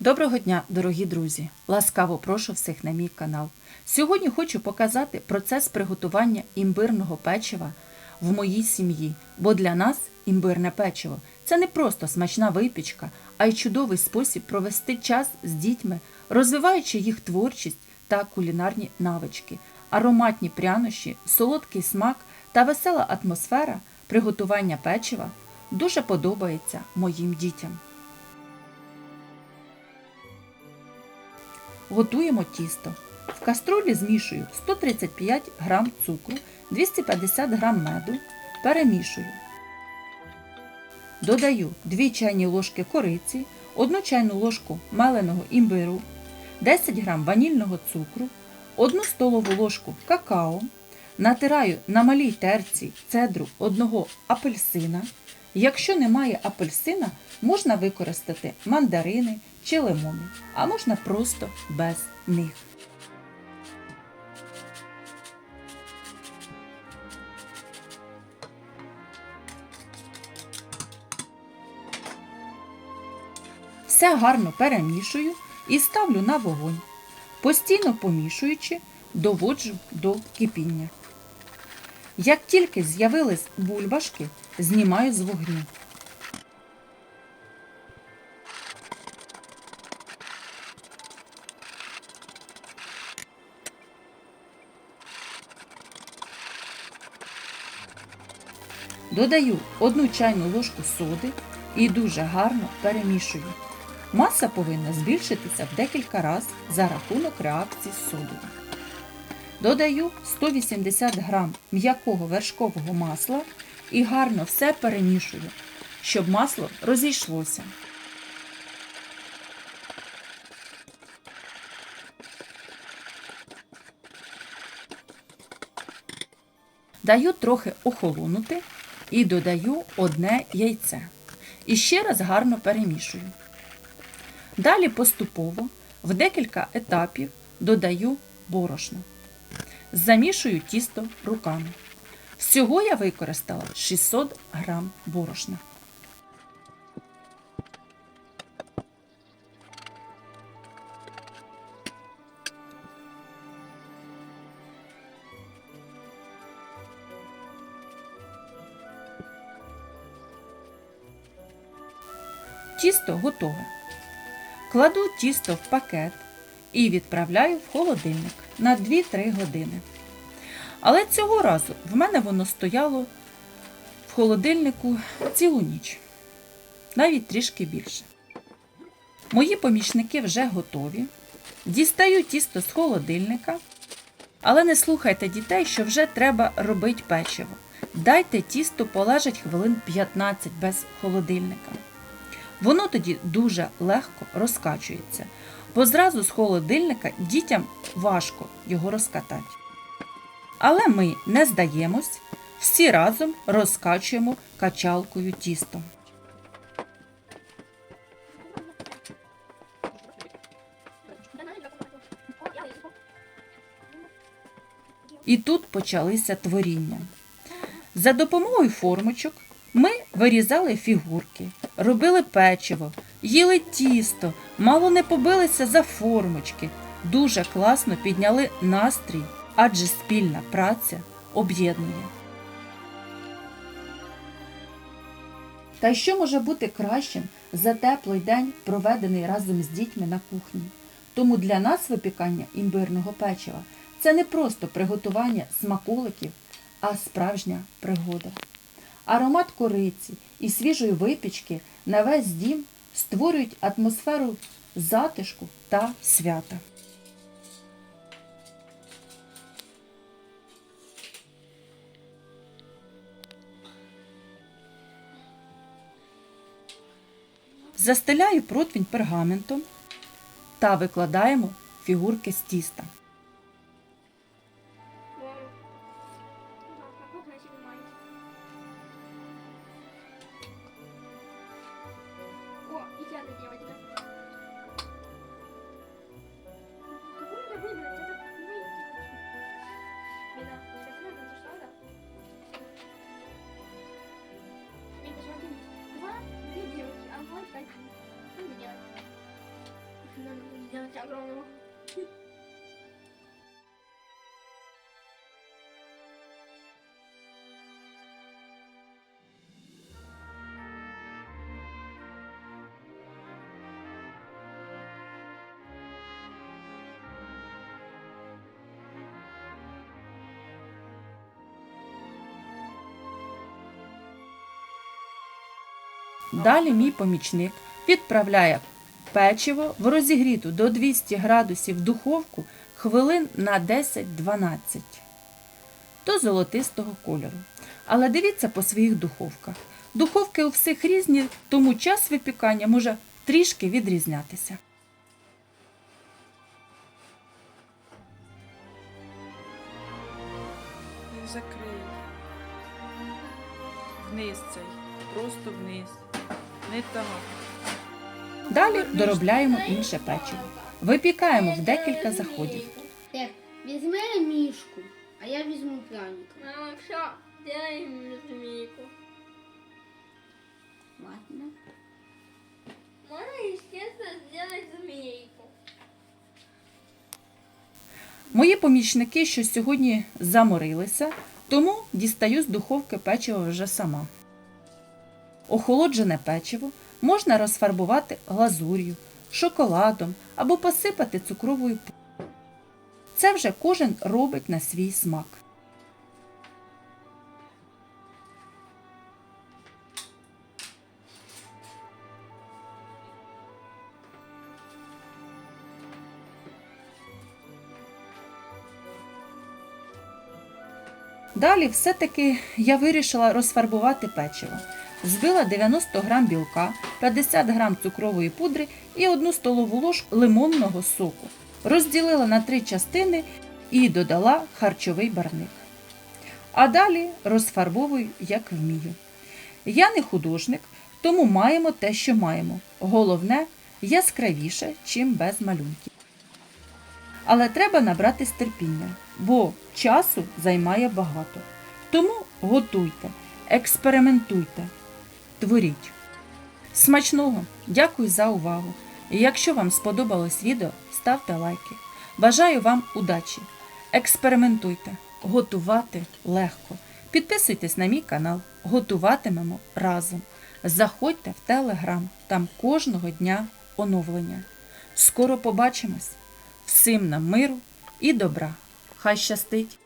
Доброго дня, дорогі друзі! Ласкаво прошу всіх на мій канал. Сьогодні хочу показати процес приготування імбирного печива в моїй сім'ї, бо для нас імбирне печиво це не просто смачна випічка, а й чудовий спосіб провести час з дітьми, розвиваючи їх творчість та кулінарні навички, ароматні прянощі, солодкий смак та весела атмосфера приготування печива дуже подобається моїм дітям. Готуємо тісто. В каструлі змішую 135 г цукру, 250 г меду, перемішую. Додаю 2 чайні ложки кориці, 1 чайну ложку меленого імбиру, 10 г ванільного цукру, 1 столову ложку какао, натираю на малій терці цедру одного апельсина. Якщо немає апельсина, можна використати мандарини чи лимони, а можна просто без них. Все гарно перемішую і ставлю на вогонь. Постійно помішуючи, доводжу до кипіння. Як тільки з'явились бульбашки, знімаю з вогню. Додаю одну чайну ложку соди і дуже гарно перемішую. Маса повинна збільшитися в декілька разів за рахунок реакції з содою. Додаю 180 г м'якого вершкового масла і гарно все перемішую, щоб масло розійшлося. Даю трохи охолонути і додаю одне яйце. І ще раз гарно перемішую. Далі поступово в декілька етапів додаю борошно. Замішую тісто руками. Всього я використала 600 г борошна. Тісто готове. Кладу тісто в пакет і відправляю в холодильник на 2-3 години. Але цього разу в мене воно стояло в холодильнику цілу ніч, навіть трішки більше. Мої помічники вже готові. Дістаю тісто з холодильника, але не слухайте дітей, що вже треба робити печиво. Дайте тісто полежать хвилин 15 без холодильника. Воно тоді дуже легко розкачується, бо зразу з холодильника дітям важко його розкатати. Але ми не здаємось, всі разом розкачуємо качалкою тісто. І тут почалися творіння. За допомогою формочок ми вирізали фігурки, робили печиво, їли тісто, мало не побилися за формочки. Дуже класно підняли настрій, адже спільна праця об'єднує. Та що може бути кращим за теплий день, проведений разом з дітьми на кухні? Тому для нас випікання імбирного печива це не просто приготування смаколиків, а справжня пригода. Аромат кориці і свіжої випічки на весь дім створюють атмосферу затишку та свята. Застеляю противень пергаментом та викладаємо фігурки з тіста. О, и я надела тебя. Какую надо выбрать? Это мои девочки. Лена, сейчас надо, это что надо? Лен, посмотри. Два, две девочки, а вот один. Что мне делать? огромного. Далі мій помічник відправляє печиво в розігріту до 200 градусів духовку хвилин на 10-12 до золотистого кольору. Але дивіться по своїх духовках. Духовки у всіх різні, тому час випікання може трішки відрізнятися. Закрий. Вниз цей. Просто вниз. Далі доробляємо інше печиво. Випікаємо в декілька заходів. Так, візьми мішку, а я візьму пряника. Мама, все, делаем змейку. Ладно. Можно, естественно, сделать змейку. Мої помічники, що сьогодні заморилися, тому дістаю з духовки печиво вже сама. Охолоджене печиво можна розфарбувати глазур'ю, шоколадом або посипати цукровою пудрою. Це вже кожен робить на свій смак. Далі все-таки я вирішила розфарбувати печиво. Збила 90 грам білка, 50 грам цукрової пудри і 1 столову ложку лимонного соку. Розділила на три частини і додала харчовий барник. А далі розфарбовую, як вмію. Я не художник, тому маємо те, що маємо. Головне яскравіше, чим без малюнків. Але треба набратись терпіння, бо часу займає багато. Тому готуйте, експериментуйте, творіть. Смачного! Дякую за увагу! І якщо вам сподобалось відео, ставте лайки. Бажаю вам удачі! Експериментуйте, готувати легко. Підписуйтесь на мій канал, готуватимемо разом. Заходьте в телеграм, там кожного дня оновлення. Скоро побачимось! Всім нам миру і добра! Хай щастить!